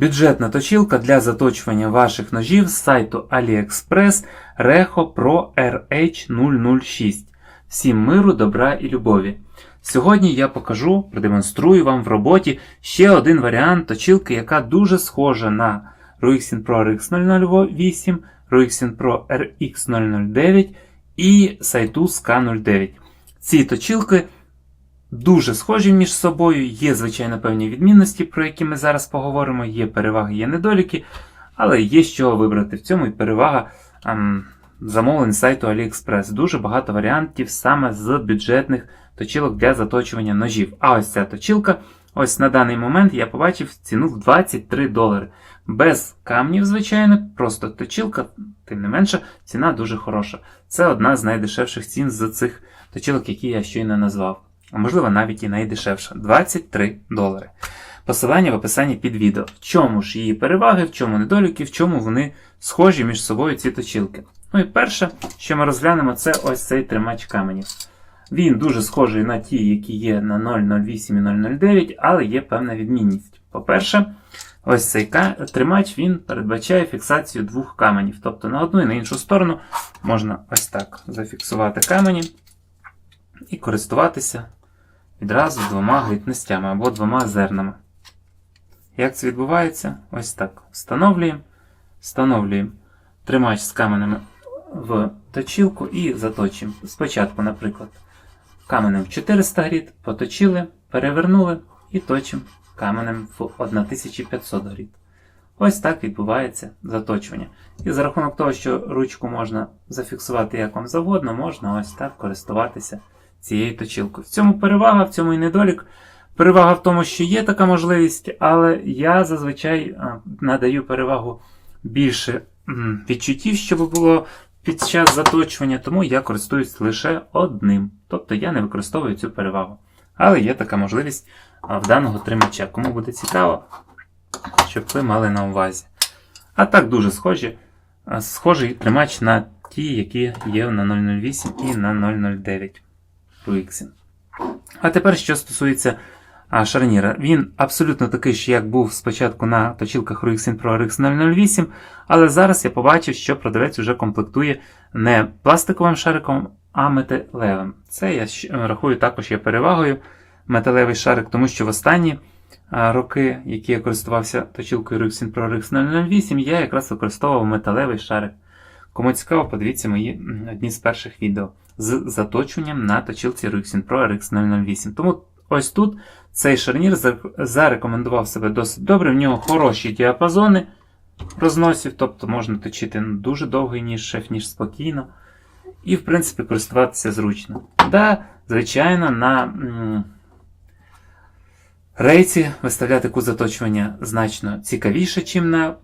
Бюджетна точилка для заточування ваших ножів з сайту AliExpress Reho Pro RH006. Всім миру, добра і любові. Сьогодні я покажу, продемонструю вам в роботі ще один варіант точилки, яка дуже схожа на Ruixin Pro RX008, Ruixin Pro RX009 і Saitus K09. Ці точилки дуже схожі між собою, є, звичайно, певні відмінності, про які ми зараз поговоримо, є переваги, є недоліки, але є з чого вибрати. В цьому і перевага ем, замовлень сайту AliExpress. Дуже багато варіантів саме з бюджетних точилок для заточування ножів. А ось ця точилка, ось на даний момент я побачив ціну в 23 долари. Без камнів, звичайно, просто точилка, тим не менше, ціна дуже хороша. Це одна з найдешевших цін з цих точилок, які я щойно назвав. А можливо навіть і найдешевша 23 долари. Посилання в описанні під відео. В чому ж її переваги, в чому недоліки, в чому вони схожі між собою ці точилки. Ну і перше, що ми розглянемо, це ось цей тримач каменів. Він дуже схожий на ті, які є на 008 і 009, але є певна відмінність. По-перше, ось цей тримач він передбачає фіксацію двох каменів. Тобто на одну і на іншу сторону можна ось так зафіксувати камені і користуватися відразу двома грітностями або двома зернами. Як це відбувається? Ось так. Встановлюємо, встановлюємо тримач з каменем в точилку і заточуємо. Спочатку, наприклад, каменем в 400 гріт, поточили, перевернули і точимо каменем в 1500 гріт. Ось так відбувається заточування. І за рахунок того, що ручку можна зафіксувати як вам завгодно, можна ось так користуватися цією точилкою. В цьому перевага, в цьому і недолік. Перевага в тому, що є така можливість, але я зазвичай надаю перевагу більше відчуттів, щоб було під час заточування, тому я користуюсь лише одним. Тобто я не використовую цю перевагу. Але є така можливість в даного тримача. Кому буде цікаво, щоб ви мали на увазі. А так дуже схожі, схожий тримач на ті, які є на 008 і на 009 Ruixin. А тепер, що стосується а, шарніра. Він абсолютно такий ж, як був спочатку на точилках Ruixin Pro RX 008, але зараз я побачив, що продавець вже комплектує не пластиковим шариком, а металевим. Це я рахую також є перевагою металевий шарик, тому що в останні роки, які я користувався точилкою Ruixin Pro RX 008, я якраз використовував металевий шарик. Кому цікаво, подивіться мої одні з перших відео з заточуванням на точилці Ruixin Pro RX 008. Тому ось тут цей шарнір зарекомендував себе досить добре. В нього хороші діапазони розносів, тобто можна точити дуже довгий ніж, шеф, ніж спокійно. І, в принципі, користуватися зручно. Да, звичайно, на рейці виставляти кут заточування значно цікавіше, ніж на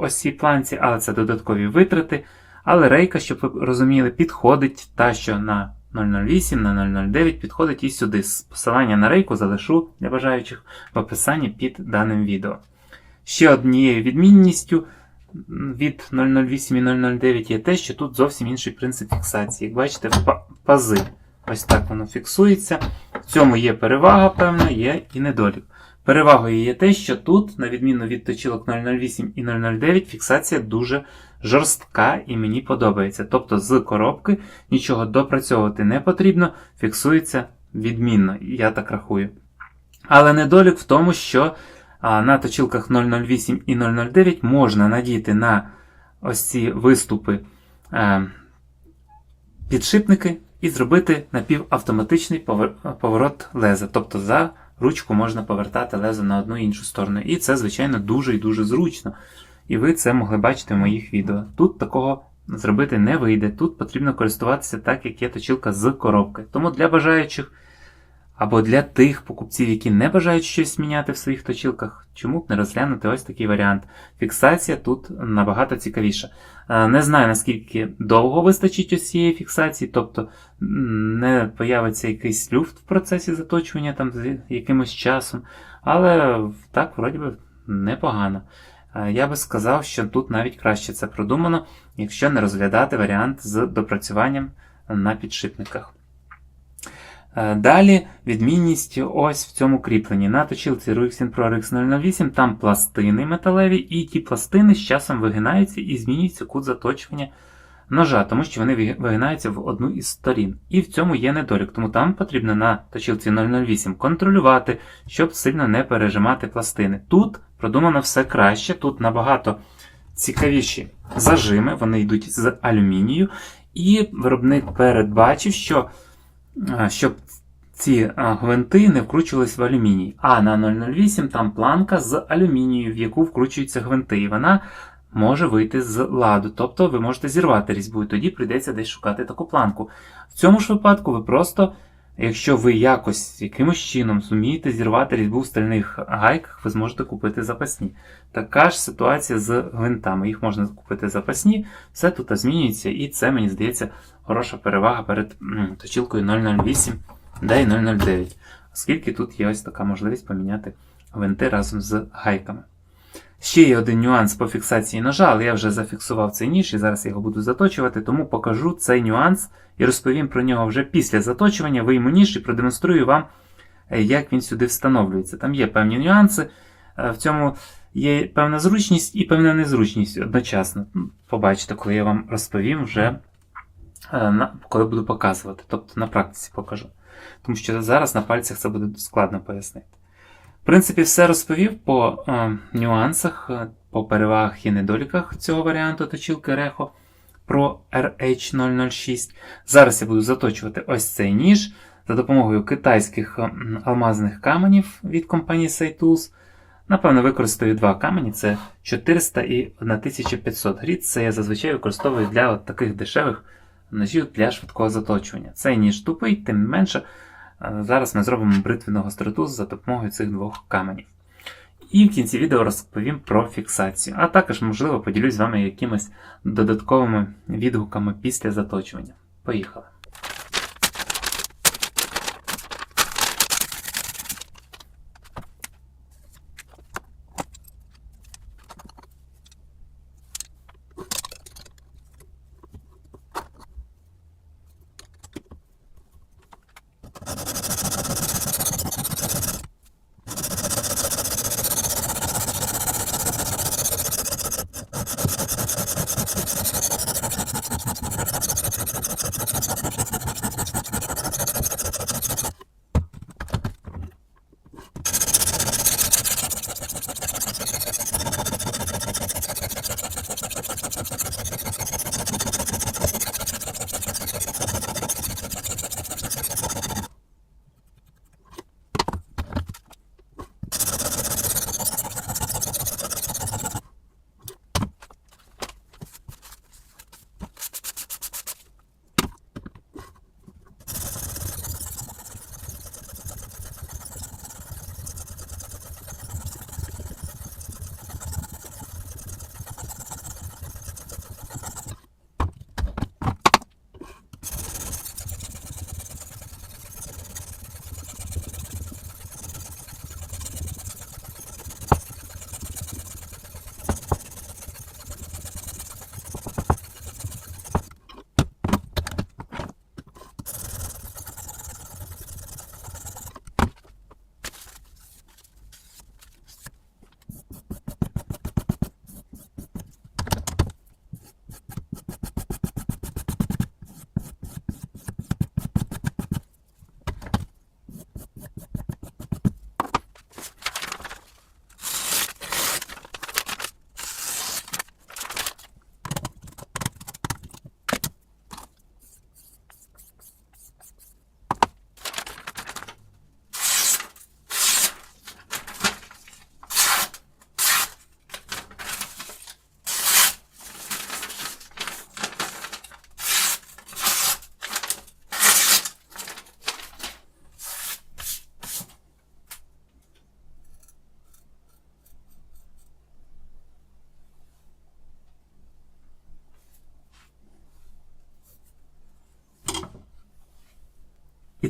ось цій планці, але це додаткові витрати. Але рейка, щоб ви розуміли, підходить та, що на 008 на 009 підходить і сюди. Посилання на рейку залишу для бажаючих в описанні під даним відео. Ще однією відмінністю від 008 і 009 є те, що тут зовсім інший принцип фіксації. Як бачите, пази. Ось так воно фіксується. В цьому є перевага, певна, є і недолік. Перевагою є те, що тут, на відміну від точилок 008 і 009, фіксація дуже жорстка і мені подобається. Тобто з коробки нічого допрацьовувати не потрібно, фіксується відмінно, я так рахую. Але недолік в тому, що на точилках 008 і 009 можна надіти на ось ці виступи е, підшипники і зробити напівавтоматичний поворот леза. Тобто за ручку можна повертати лезо на одну і іншу сторону. І це, звичайно, дуже і дуже зручно. І ви це могли бачити в моїх відео. Тут такого зробити не вийде. Тут потрібно користуватися так, як є точилка з коробки. Тому для бажаючих або для тих покупців, які не бажають щось міняти в своїх точилках, чому б не розглянути ось такий варіант. Фіксація тут набагато цікавіша. Е, не знаю, наскільки довго вистачить ось цієї фіксації, тобто не появиться якийсь люфт в процесі заточування там з якимось часом, але так, вроді би, непогано. Е, я би сказав, що тут навіть краще це продумано, якщо не розглядати варіант з допрацюванням на підшипниках. Е, Далі відмінність ось в цьому кріпленні. На точилці Ruxin Pro RX 008 там пластини металеві, і ті пластини з часом вигинаються і змінюється кут заточування ножа, тому що вони вигинаються в одну із сторін. І в цьому є недолік, тому там потрібно на точилці 008 контролювати, щоб сильно не пережимати пластини. Тут продумано все краще, тут набагато цікавіші зажими, вони йдуть з алюмінію, і виробник передбачив, що щоб ці гвинти не вкручувались в алюміній. А на 008 там планка з алюмінію, в яку вкручуються гвинти, і вона може вийти з ладу. Тобто ви можете зірвати різьбу, і тоді прийдеться десь шукати таку планку. В цьому ж випадку ви просто, якщо ви якось якимось чином зумієте зірвати різьбу в стальних гайках, ви зможете купити запасні. Така ж ситуація з гвинтами. Їх можна купити запасні, все тут змінюється, і це, мені здається, хороша перевага перед м, точилкою 008 да і 009, оскільки тут є ось така можливість поміняти гвинти разом з гайками. Ще є один нюанс по фіксації ножа, але я вже зафіксував цей ніж і зараз я його буду заточувати, тому покажу цей нюанс і розповім про нього вже після заточування. Вийму ніж і продемонструю вам, е, як він сюди встановлюється. Там є певні нюанси. е, В цьому є певна зручність і певна незручність одночасно. Побачите, коли я вам розповім вже, е, коли буду показувати, тобто на практиці покажу. Тому що зараз на пальцях це буде складно пояснити. В принципі, все розповів по е, нюансах, е, по перевагах і недоліках цього варіанту точилки Reho Pro RH006. Зараз я буду заточувати ось цей ніж за допомогою китайських е, алмазних каменів від компанії Saitools. Напевно, використаю два камені: це 400 і 1500 гріт. Це я зазвичай використовую для от таких дешевих ножів для швидкого заточування. Цей ніж тупий, тим не менше. Зараз ми зробимо бритвену гостроту за допомогою цих двох каменів. І в кінці відео розповім про фіксацію, а також, можливо, поділюсь з вами якимись додатковими відгуками після заточування. Поїхали!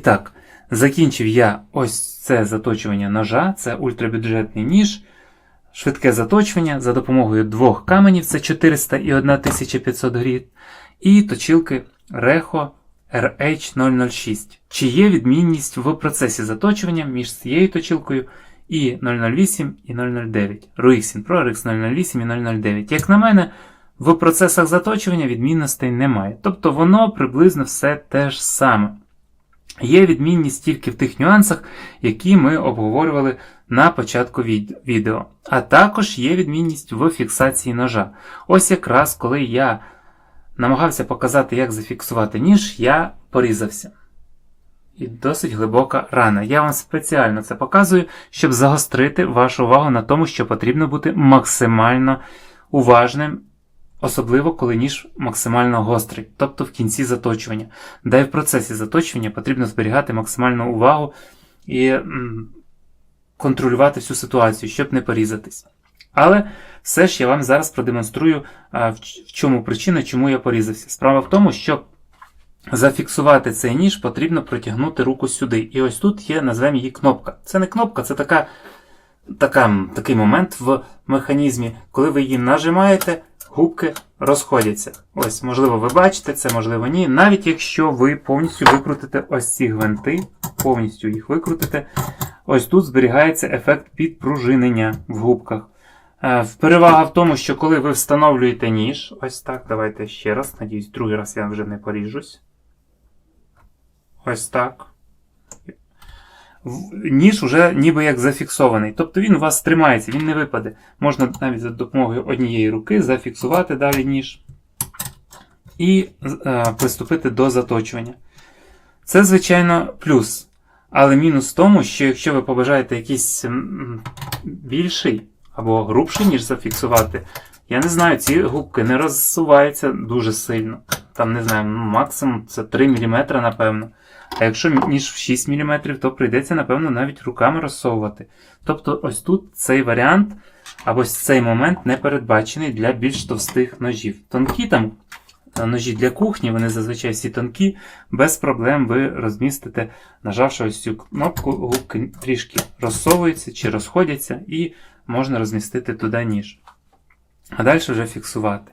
Так, закінчив я ось це заточування ножа, це ультрабюджетний ніж, швидке заточування за допомогою двох каменів, це 400 і 1500 гріт, і точилки Reho RH006. Чи є відмінність в процесі заточування між цією точилкою і 008 і 009? Ruixin Pro RX 008 і 009. Як на мене, в процесах заточування відмінностей немає. Тобто воно приблизно все те ж саме. Є відмінність тільки в тих нюансах, які ми обговорювали на початку відео. А також є відмінність в фіксації ножа. Ось якраз коли я намагався показати, як зафіксувати ніж, я порізався. І досить глибока рана. Я вам спеціально це показую, щоб загострити вашу увагу на тому, що потрібно бути максимально уважним, особливо коли ніж максимально гострий, тобто в кінці заточування. Да й в процесі заточування потрібно зберігати максимальну увагу і контролювати всю ситуацію, щоб не порізатись. Але все ж я вам зараз продемонструю, в чому причина, чому я порізався. Справа в тому, щоб зафіксувати цей ніж, потрібно протягнути руку сюди. І ось тут є, назвемо її кнопка. Це не кнопка, це така, така, такий момент в механізмі, коли ви її нажимаєте, губки розходяться. Ось, можливо, ви бачите це, можливо, ні. Навіть якщо ви повністю викрутите ось ці гвинти, повністю їх викрутите, ось тут зберігається ефект підпружинення в губках. Е, Перевага в тому, що коли ви встановлюєте ніж, ось так, давайте ще раз, надіюсь, другий раз я вже не поріжусь. Ось так. Ніж уже ніби як зафіксований. Тобто він у вас тримається, він не випаде. Можна навіть за допомогою однієї руки зафіксувати далі ніж і е, приступити до заточування. Це, звичайно, плюс. Але мінус в тому, що якщо ви побажаєте якийсь більший або грубший, ніж зафіксувати, я не знаю, ці губки не розсуваються дуже сильно. Там, не знаю, ну, максимум це 3 мм, напевно. А якщо ніж в 6 мм, то прийдеться, напевно, навіть руками розсовувати. Тобто, ось тут цей варіант, або ось цей момент не передбачений для більш товстих ножів. Тонкі там е, ножі для кухні, вони зазвичай всі тонкі, без проблем ви розмістите, нажавши ось цю кнопку, губки трішки розсовуються чи розходяться, і можна розмістити туди ніж. А далі вже фіксувати.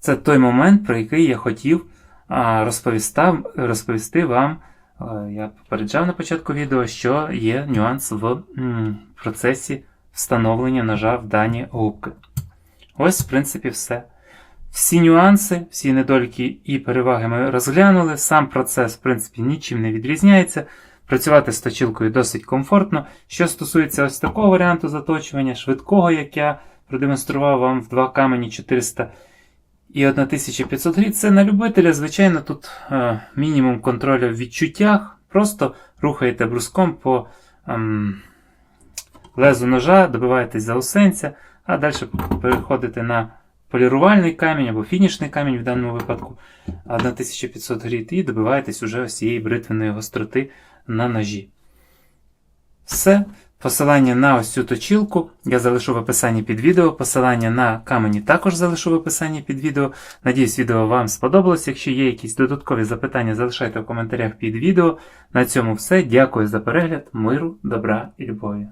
Це той момент, про який я хотів розповісти, вам. Я попереджав на початку відео, що є нюанс в процесі встановлення ножа в дані губки. Ось, в принципі, все. Всі нюанси, всі недоліки і переваги ми розглянули. Сам процес, в принципі, нічим не відрізняється. Працювати з точилкою досить комфортно. Що стосується ось такого варіанту заточування, швидкого, як я продемонстрував вам в два камені 400 і 1500 грі, це на любителя, звичайно, тут е, мінімум контролю в відчуттях. Просто рухаєте бруском по ем, лезу ножа, добиваєтесь заусенця, а далі переходите на полірувальний камінь або фінішний камінь в даному випадку 1500 гріт, і добиваєтесь уже ось цієї бритвеної гостроти на ножі. Все. Посилання на ось цю точілку я залишу в описанні під відео. Посилання на камені також залишу в описанні під відео. Надіюсь, відео вам сподобалось. Якщо є якісь додаткові запитання, залишайте в коментарях під відео. На цьому все. Дякую за перегляд, миру, добра і любові.